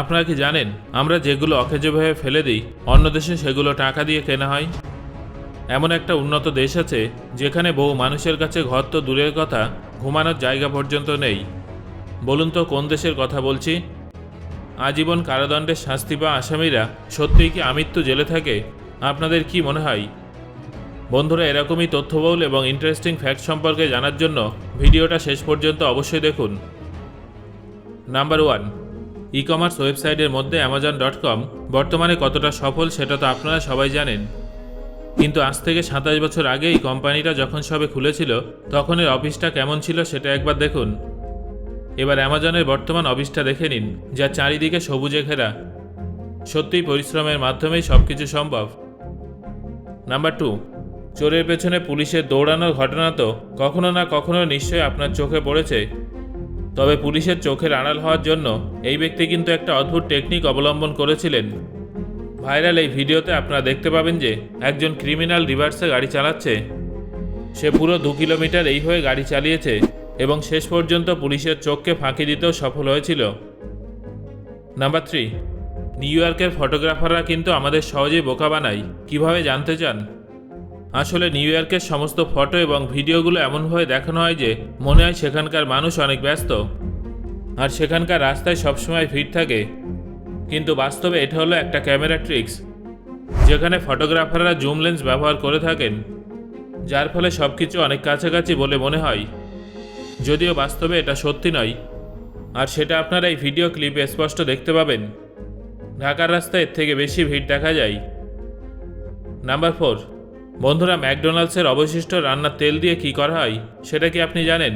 আপনারা কি জানেন, আমরা যেগুলো অকেজভাবে ফেলে দিই, অন্য দেশে সেগুলো টাকা দিয়ে কেনা হয়? এমন একটা উন্নত দেশ আছে, যেখানে বহু মানুষের কাছে ঘর তো দূরের কথা, ঘুমানোর জায়গা পর্যন্ত নেই। বলুন তো, কোন দেশের কথা বলছি? আজীবন কারাদণ্ডের শাস্তি বা আসামিরা সত্যিই কি আমৃত্যু জেলে থাকে? আপনাদের কি মনে হয়? বন্ধুরা, এরকমই তথ্যবহুল এবং ইন্টারেস্টিং ফ্যাক্ট সম্পর্কে জানার জন্য ভিডিওটা শেষ পর্যন্ত অবশ্যই দেখুন। নাম্বার ওয়ান ই কমার্স ওয়েবসাইটের মধ্যে অ্যামাজন ডট কম বর্তমানে কতটা সফল সেটা তো আপনারা সবাই জানেন। কিন্তু আজ থেকে সাতাশ বছর আগে এই কোম্পানিটা যখন সবে খুলেছিল তখন এর অফিসটা কেমন ছিল সেটা একবার দেখুন। এবার অ্যামাজনের বর্তমান অফিসটা দেখে নিন, যা চারিদিকে সবুজে ঘেরা। সত্যিই পরিশ্রমের মাধ্যমেই সব কিছু সম্ভব। নাম্বার টু, চোরের পেছনে পুলিশের দৌড়ানোর ঘটনা তো কখনো না কখনো নিশ্চয়ই আপনার চোখে পড়েছে। তবে পুলিশের চোখের আড়াল হওয়ার জন্য এই ব্যক্তি কিন্তু একটা অদ্ভুত টেকনিক অবলম্বন করেছিলেন। ভাইরাল এই ভিডিওতে আপনারা দেখতে পাবেন যে একজন ক্রিমিনাল রিভার্সে গাড়ি চালাচ্ছে। সে পুরো দু কিলোমিটার এই হয়ে গাড়ি চালিয়েছে এবং শেষ পর্যন্ত পুলিশের চোখকে ফাঁকি দিতেও সফল হয়েছিল। নাম্বার থ্রি নিউ ইয়র্কের ফটোগ্রাফাররা কিন্তু আমাদের সহজেই বোকা বানায়। কীভাবে জানতে চান? আসলে নিউ ইয়র্কের সমস্ত ফটো এবং ভিডিওগুলো এমনভাবে দেখানো হয় যে, মনে হয় সেখানকার মানুষ অনেক ব্যস্ত। আর সেখানকার রাস্তায় সবসময় ভিড় থাকে। কিন্তু বাস্তবে এটা হলো একটা ক্যামেরা ট্রিক্স, যেখানে ফটোগ্রাফাররা জুম লেন্স ব্যবহার করে থাকেন, যার ফলে সব কিছু অনেক কাছাকাছি বলে মনে হয়। যদিও বাস্তবে এটা সত্যি নয়। আর সেটা আপনারা এই ভিডিও ক্লিপে স্পষ্ট দেখতে পাবেন। ঢাকার রাস্তায় এর থেকে বেশি ভিড় দেখা যায়। নাম্বার ফোর বন্ধুরা, ম্যাকডোনাল্ডসের অবশিষ্ট রান্নার তেল দিয়ে কি করা হয়, সেটা কি আপনি জানেন?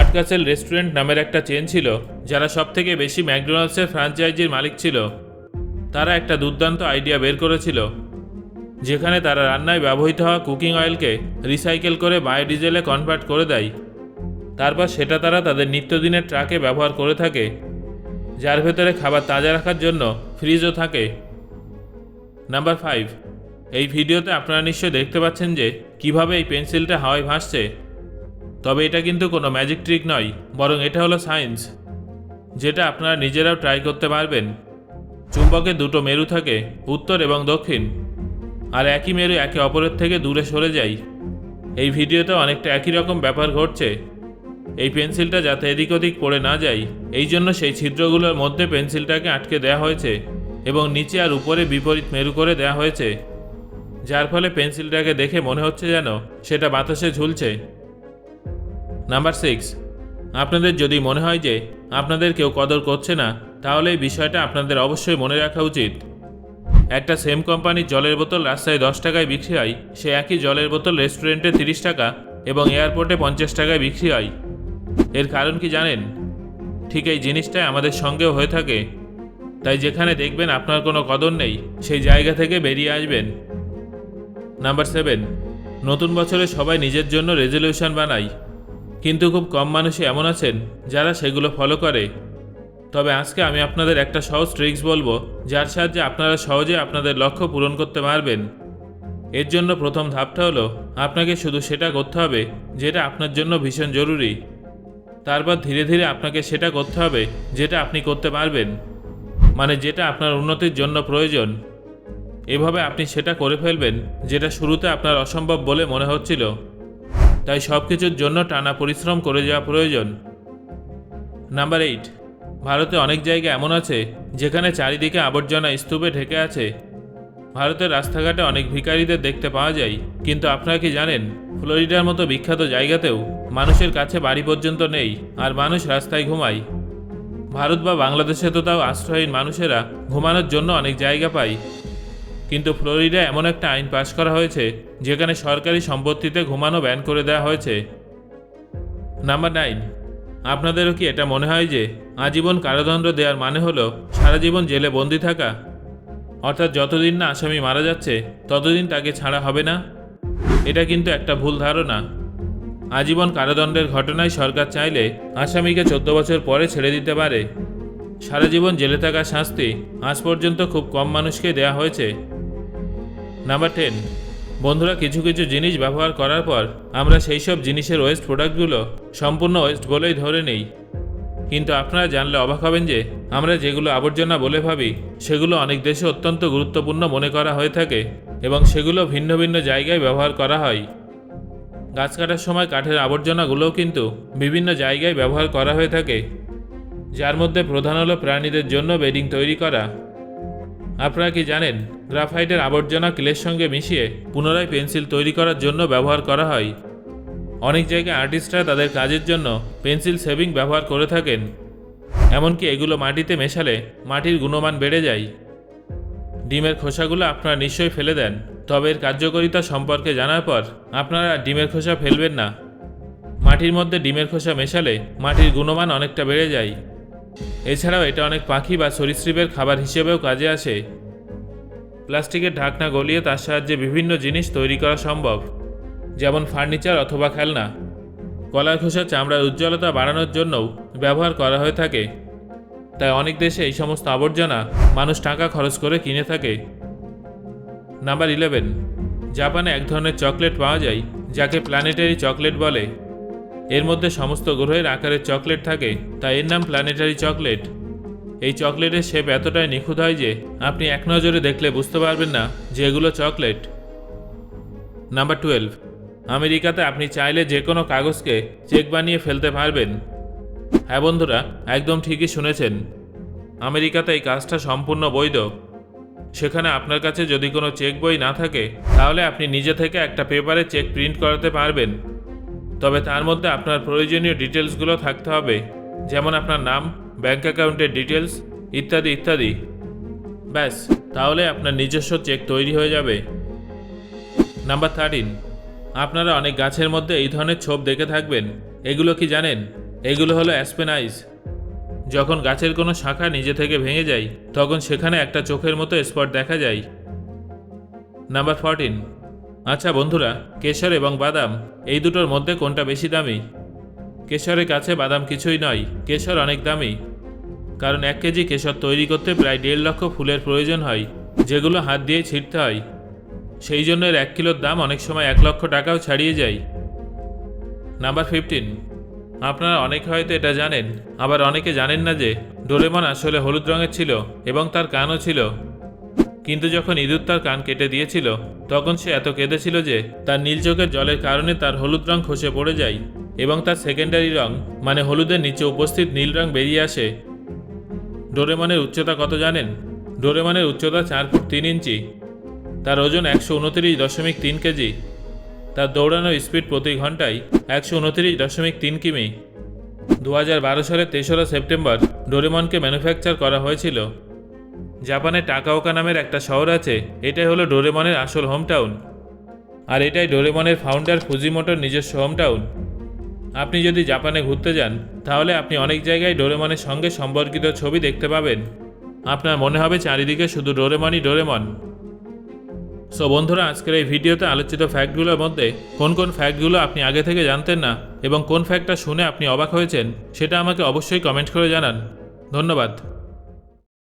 আটকাসেল রেস্টুরেন্ট নামের একটা চেন ছিল, যারা সব থেকে বেশি ম্যাকডোনাল্ডসের ফ্র্যাঞ্চাইজির মালিক ছিল। তারা একটা দুর্দান্ত আইডিয়া বের করেছিল, যেখানে তারা রান্নায় ব্যবহৃত হওয়া কুকিং অয়েলকে রিসাইকেল করে বায়োডিজেলে কনভার্ট করে দেয়। তারপর সেটা তারা তাদের নিত্যদিনের ট্রাকে ব্যবহার করে থাকে, যার ভেতরে খাবার তাজা রাখার জন্য ফ্রিজও থাকে। নাম্বার ফাইভ এই ভিডিওতে আপনারা নিশ্চয়ই দেখতে পাচ্ছেন যে কীভাবে এই পেন্সিলটা হাওয়ায় ভাসছে। তবে এটা কিন্তু কোনো ম্যাজিক ট্রিক নয়, বরং এটা হলো সায়েন্স যেটা আপনারা নিজেরাও ট্রাই করতে পারবেন। চুম্বকে দুটো মেরু থাকে, উত্তর এবং দক্ষিণ, আর একই মেরু একে অপরের থেকে দূরে সরে যায়। এই ভিডিওতে অনেকটা একই রকম ব্যাপার ঘটছে। এই পেন্সিলটা যাতে এদিক ওদিক পড়ে না যায়, এই জন্য সেই ছিদ্রগুলোর মধ্যে পেন্সিলটাকে আটকে দেওয়া হয়েছে এবং নিচে আর উপরে বিপরীত মেরু করে দেওয়া হয়েছে। যার ফলে পেন্সিলটাকে দেখে মনে হচ্ছে যেন সেটা বাতাসে ঝুলছে। Number six. আপনাদের যদি মনে হয় যে আপনাদের কেউ কদর করছে না, তাহলে এই বিষয়টা আপনাদের অবশ্যই মনে রাখা উচিত। একটা সেম কোম্পানির জলের বোতল রাস্তায় দশ টাকায় বিক্রি হয়, সে একই জলের বোতল রেস্টুরেন্টে তিরিশ টাকা এবং এয়ারপোর্টে পঞ্চাশ টাকায় বিক্রি হয়। এর কারণ কি জানেন? ঠিক এই জিনিসটাই আমাদের সঙ্গেও হয়ে থাকে। তাই যেখানে দেখবেন আপনার কোনো কদর নেই, সেই জায়গা থেকে বেরিয়ে আসবেন। নাম্বার সেভেন নতুন বছরে সবাই নিজের জন্য রেজলিউশন বানায়। কিন্তু খুব কম মানুষই এমন আছেন যারা সেগুলো ফলো করে। তবে আজকে আমি আপনাদের একটা সহজ ট্রিক্স বলব, যার সাহায্যে আপনারা সহজে আপনাদের লক্ষ্য পূরণ করতে পারবেন। এর জন্য প্রথম ধাপটা হলো, আপনাকে শুধু সেটা করতে হবে, যেটা আপনার জন্য ভীষণ জরুরি। তারপর ধীরে ধীরে আপনাকে সেটা করতে হবে, যেটা আপনি করতে পারবেন। মানে যেটা আপনার উন্নতির জন্য প্রয়োজন। এভাবে আপনি সেটা করে ফেলবেন যেটা শুরুতে আপনার অসম্ভব বলে মনে হচ্ছিল। তাই সব কিছুর জন্য টানা পরিশ্রম করে যাওয়া প্রয়োজন। নাম্বার এইট, ভারতে অনেক জায়গা এমন আছে যেখানে চারিদিকে আবর্জনা স্তূপে ঢেকে আছে। ভারতের রাস্তাঘাটে অনেক ভিখারিদের দেখতে পাওয়া যায়, কিন্তু আপনারা কি জানেন, ফ্লোরিডার মতো বিখ্যাত জায়গাতেও মানুষের কাছে বাড়ি পর্যন্ত নেই আর মানুষ রাস্তায় ঘুমায়। ভারত বা বাংলাদেশে তো তাও আশ্রয়হীন মানুষেরা ঘুমানোর জন্য অনেক জায়গা পায়। কিন্তু ফ্লোরিডা এমন একটা আইন পাশ করা হয়েছে, যেখানে সরকারি সম্পত্তিতে ঘুমানো ব্যান করে দেওয়া হয়েছে। নাম্বার নাইন আপনাদেরও কি এটা মনে হয় যে আজীবন কারাদণ্ড দেওয়ার মানে হলো সারা জীবন জেলে বন্দি থাকা? অর্থাৎ যতদিন না আসামি মারা যাচ্ছে, ততদিন তাকে ছাড়া হবে না? এটা কিন্তু একটা ভুল ধারণা। আজীবন কারাদণ্ডের ঘটনায় সরকার চাইলে আসামিকে চোদ্দ বছর পরে ছেড়ে দিতে পারে। সারা জীবন জেলে থাকার শাস্তি আজ পর্যন্ত খুব কম মানুষকে দেয়া হয়েছে। নাম্বার টেন বন্ধুরা, কিছু কিছু জিনিস ব্যবহার করার পর আমরা সেই সব জিনিসের ওয়েস্ট প্রোডাক্টগুলো সম্পূর্ণ ওয়েস্ট বলেই ধরে নেই। কিন্তু আপনারা জানলে অবাক হবেন যে, আমরা যেগুলো আবর্জনা বলে ভাবি, সেগুলো অনেক দেশে অত্যন্ত গুরুত্বপূর্ণ মনে করা হয়ে থাকে এবং সেগুলো ভিন্ন ভিন্ন জায়গায় ব্যবহার করা হয়। গাছ কাটার সময় কাঠের আবর্জনাগুলোও কিন্তু বিভিন্ন জায়গায় ব্যবহার করা হয়ে থাকে, যার মধ্যে প্রধান হলো প্রাণীদের জন্য বেডিং তৈরি করা। আপনারা কি জানেন গ্রাফাইটের আবর্জনা ক্লের সঙ্গে মিশিয়ে পুনরায় পেন্সিল তৈরি করার জন্য ব্যবহার করা হয়। অনেক জায়গায় আর্টিস্টরা তাদের কাজের জন্য পেন্সিল সেভিং ব্যবহার করে থাকেন। এমনকি এগুলো মাটিতে মেশালে মাটির গুণমান বেড়ে যায়। ডিমের খোসাগুলো আপনারা নিশ্চয়ই ফেলে দেন, তবে এর কার্যকারিতা সম্পর্কে জানার পর আপনারা ডিমের খোসা ফেলবেন না। মাটির মধ্যে ডিমের খোসা মেশালে মাটির গুণমান অনেকটা বেড়ে যায়। এছাড়াও এটা অনেক পাখি বা সরীসৃপের খাবার হিসেবেও কাজে আসে। প্লাস্টিকের ঢাকনা গলিয়ে তার সাহায্যে বিভিন্ন জিনিস তৈরি করা সম্ভব, যেমন ফার্নিচার অথবা খেলনা। কলার খোসা চামড়ার উজ্জ্বলতা বাড়ানোর জন্যও ব্যবহার করা হয়ে থাকে। তাই অনেক দেশে এই সমস্ত আবর্জনা মানুষ টাকা খরচ করে কিনে থাকে। নাম্বার ইলেভেন, জাপানে এক ধরনের চকলেট পাওয়া যায়, যাকে প্ল্যানেটারি চকলেট বলে। এর মধ্যে সমস্ত গ্রহের আকারের চকলেট থাকে, তাই এর নাম প্ল্যানেটারি চকলেট। এই চকলেটের শেপ এতটাই নিখুঁত হয় যে আপনি এক নজরে দেখলে বুঝতে পারবেন না যে এগুলো চকলেট। Number twelve. আমেরিকাতে আপনি চাইলে যে কোনো কাগজকে চেক বানিয়ে ফেলতে পারবেন। হ্যাঁ বন্ধুরা, একদম ঠিকই শুনেছেন। আমেরিকাতে এই কাজটা সম্পূর্ণ বৈধ। সেখানে আপনার কাছে যদি কোনো চেক বই না থাকে, তাহলে আপনি নিজে থেকে একটা পেপারে চেক প্রিন্ট করাতে পারবেন। তবে তার মধ্যে আপনার প্রয়োজনীয় ডিটেলসগুলো থাকতে হবে, যেমন আপনার নাম ব্যাংক অ্যাকাউন্টের ডিটেলস ইত্যাদি ইত্যাদি। ব্যাস, তাহলে আপনার নিজস্ব চেক তৈরি হয়ে যাবে। নাম্বার থার্টিন আপনারা অনেক গাছের মধ্যে এই ধরনের ছোপ দেখে থাকবেন। এগুলো কি জানেন? এগুলো হলো অ্যাসপেনাইজ যখন গাছের কোনো শাখা নিজে থেকে ভেঙে যায়, তখন সেখানে একটা চোখের মতো স্পট দেখা যায়। নাম্বার ফরটিন আচ্ছা বন্ধুরা, কেশর এবং বাদাম, এই দুটোর মধ্যে কোনটা বেশি দামি? কেশরের কাছে বাদাম কিছুই নয়, কেশর অনেক দামি। কারণ এক কেজি কেশর তৈরি করতে প্রায় দেড় লক্ষ ফুলের প্রয়োজন হয়, যেগুলো হাত দিয়ে ছিঁড়তে হয়। সেই জন্য এর এক কিলোর দাম অনেক সময় এক লক্ষ টাকাও ছাড়িয়ে যায়। Number fifteen. আপনারা অনেকে হয়তো এটা জানেন, আবার অনেকে জানেন না যে, ডোরেমন আসলে হলুদ রঙের ছিল এবং তার কানও ছিল। কিন্তু যখন ইঁদুর তার কান কেটে দিয়েছিল, তখন সে এত কেঁদেছিল যে, তার নীল চোখের জলের কারণে তার হলুদ রং খসে পড়ে যায় এবং তার সেকেন্ডারি রং মানে হলুদের নিচে উপস্থিত নীল রং বেরিয়ে আসে। ডোরেমনের উচ্চতা কত জানেন? ডোরেমনের উচ্চতা চার ফুট তিন ইঞ্চি। তার ওজন একশো উনত্রিশ দশমিক তিন কেজি। তার দৌড়ানোর স্পিড প্রতি ঘন্টায় একশো উনত্রিশ দশমিক তিন কিমি। দু হাজার বারো সালের তেসরা সেপ্টেম্বর ডোরেমনকে ম্যানুফ্যাকচার করা হয়েছিল। জাপানে টাকাওকা নামের একটা শহর আছে, এটাই হলো ডোরেমনের আসল হোম টাউন আর এটাই ডোরেমনের ফাউন্ডার ফুজিমোটোর নিজস্ব হোম টাউন আপনি যদি জাপানে ঘুরতে যান, তাহলে আপনি অনেক জায়গায় ডোরেমনের সঙ্গে সম্পর্কিত ছবি দেখতে পাবেন। আপনার মনে হবে চারিদিকে শুধু ডোরেমনই ডোরেমন। সো বন্ধুরা, আজকের এই ভিডিওতে আলোচিত ফ্যাক্টগুলোর মধ্যে কোন কোন ফ্যাক্টগুলো আপনি আগে থেকে জানতেন না এবং কোন ফ্যাক্টটা শুনে আপনি অবাক হয়েছেন, সেটা আমাকে অবশ্যই কমেন্ট করে জানান। ধন্যবাদ।